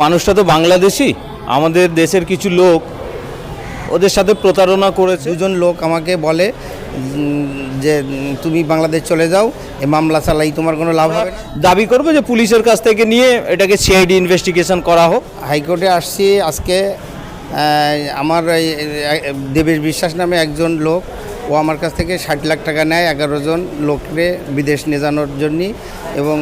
মানুষটা তো বাংলাদেশি আমাদের দেশের কিছু লোক ওদের সাথে প্রতারণা করেছে। দুজন লোক আমাকে বলে যে তুমি বাংলাদেশ চলে যাও এ মামলা চালাই তোমার কোনো লাভ হবে দাবি করবে যে পুলিশের কাছ থেকে নিয়ে এটাকে সিআইডি ইনভেস্টিগেশন করা হোক। হাইকোর্টে আসছি আজকে আমার দেবেশ বিশ্বাস নামে একজন লোক ও আমার কাছ থেকে ষাট লাখ টাকা নেয় এগারো জন লোকরে বিদেশ নিয়ে যাওয়ার জন্যে এবং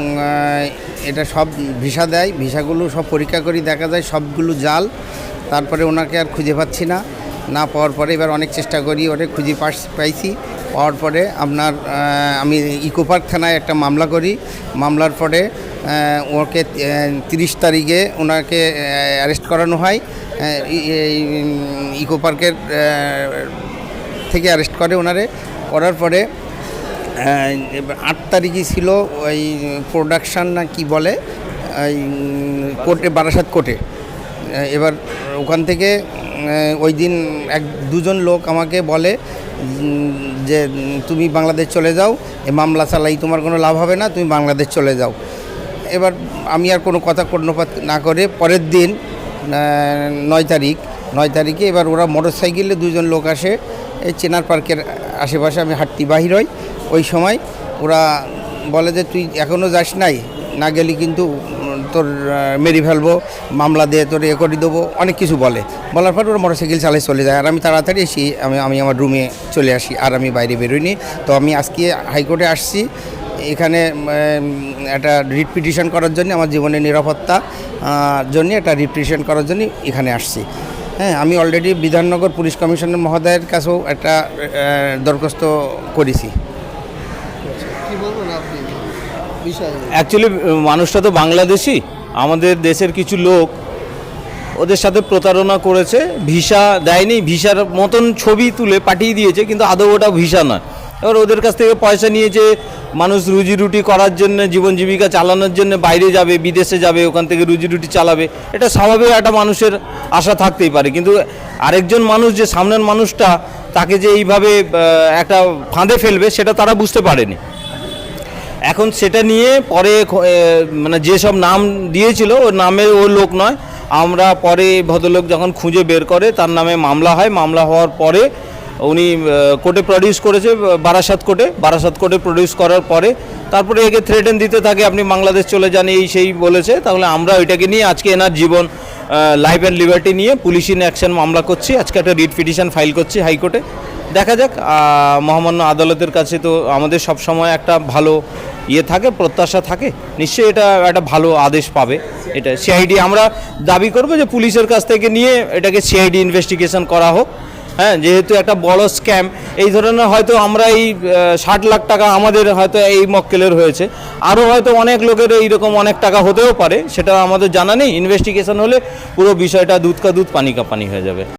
এটা সব ভিসা দেয়। ভিসাগুলো সব পরীক্ষা করি দেখা যায় সবগুলো জাল। তারপরে ওনাকে আর খুঁজে পাচ্ছি না। না পাওয়ার পরে এবার অনেক চেষ্টা করি ওটা খুঁজে পাস পাইছি। পাওয়ার পরে আপনার আমি ইকো পার্ক থানায় একটা মামলা করি। মামলার পরে ওকে তিরিশ তারিখে ওনাকে অ্যারেস্ট করানো হয়। আহ, থেকে অ্যারেস্ট করে ওনারে। করার পরে আট তারিখই ছিল ওই প্রোডাকশান না কি বলে ওই কোর্টে, বারাসাত কোর্টে। এবার ওখান থেকে ওই দিন এক, দুজন লোক আমাকে বলে যে, তুমি বাংলাদেশ চলে যাও, এ মামলা চালাই, তোমার কোনো লাভ হবে না, তুমি বাংলাদেশ চলে যাও। এবার আমি আর কোনো কথা কর্ণপাত না করে পরের দিন নয় তারিখ, নয় তারিখে এবার ওরা মোটর সাইকেলে দুজন লোক আসে এই চেনার পার্কের আশেপাশে আমি হাঁটতে বাহির হই। ওই সময় ওরা বলে যে, তুই এখনও যাস নাই? না গেলে কিন্তু তোর মেরে ফেলব, মামলা দিয়ে তোর এ করে দেবো। অনেক কিছু বলে। বলার পর ওরা মোটর সাইকেল চালিয়ে চলে যায়। আর আমি তাড়াতাড়ি এসি, আমি আমি আমার রুমে চলে আসি আর আমি বাইরে বেরোইনি। তো আমি আজকে হাইকোর্টে আসছি। এখানে একটা রিট পিটিশন করার জন্য, আমার জীবনের নিরাপত্তা জন্য একটা রিট পিটিশন করার জন্য এখানে আসছি। হ্যাঁ আমি অলরেডি বিধাননগর পুলিশ কমিশনার মহোদয়ের কাছেও একটা দরখাস্ত করেছি। কি বলবেন আপনি? বিষয়ে অ্যাকচুয়ালি মানুষটা তো বাংলাদেশি আমাদের দেশের কিছু লোক ওদের সাথে প্রতারণা করেছে ভিসা দেয়নি ভিসার মতন ছবি তুলে পাঠিয়ে দিয়েছে কিন্তু আদৌ ওটা ভিসা নয়। এবার ওদের কাছ থেকে পয়সা নিয়েছে মানুষ রুজি রুটি করার জন্য, জীবন জীবিকা চালানোর জন্য বাইরে যাবে, বিদেশে যাবে, ওখান থেকে রুজি রুটি চালাবে। এটা স্বাভাবিক একটা মানুষের আশা থাকতেই পারে। কিন্তু আরেকজন মানুষ যে সামনের মানুষটা, তাকে যে এইভাবে একটা ফাঁদে ফেলবে, সেটা তারা বুঝতে পারেনি। এখন সেটা নিয়ে পরে মানে যেসব নাম দিয়েছিল ওর নামে ও লোক নয়। আমরা পরে ভদ্রলোক যখন খুঁজে বের করে, তার নামে মামলা হয়। মামলা হওয়ার পরে উনি কোর্টে প্রডিউস করেছে বারাসাত কোর্টে বারাসাত কোর্টে প্রডিউস করার পরে তারপরে একে থ্রেটেন দিতে থাকে, আপনি বাংলাদেশ চলে যান, এই সেই বলেছে। তাহলে আমরা ওইটাকে নিয়ে আজকে এনার জীবন লাইফ অ্যান্ড লিবার্টি নিয়ে পুলিশ ইন অ্যাকশন মামলা করছি। আজকে একটা রিট পিটিশন ফাইল করছি হাইকোর্টে। দেখা যাক মহামান্য আদালতের কাছে তো আমাদের সব সময় একটা ভালো ইয়ে থাকে, প্রত্যাশা থাকে। নিশ্চয়ই এটা একটা ভালো আদেশ পাবে এটা। সিআইডি আমরা দাবি করব যে পুলিশের কাছ থেকে নিয়ে এটাকে সিআইডি ইনভেস্টিগেশন করা হোক। হ্যাঁ যেহেতু একটা বড় স্ক্যাম এই ধরনের হয়তো আমরা এই ষাট লাখ টাকা আমাদের হয়তো এই মক্কেলের হয়েছে। আরও হয়তো অনেক লোকের এইরকম অনেক টাকা হতেও পারে, সেটা আমাদের জানা নেই। ইনভেস্টিগেশন হলে পুরো বিষয়টা দুধ কা দুধ, পানি কা পানি হয়ে যাবে।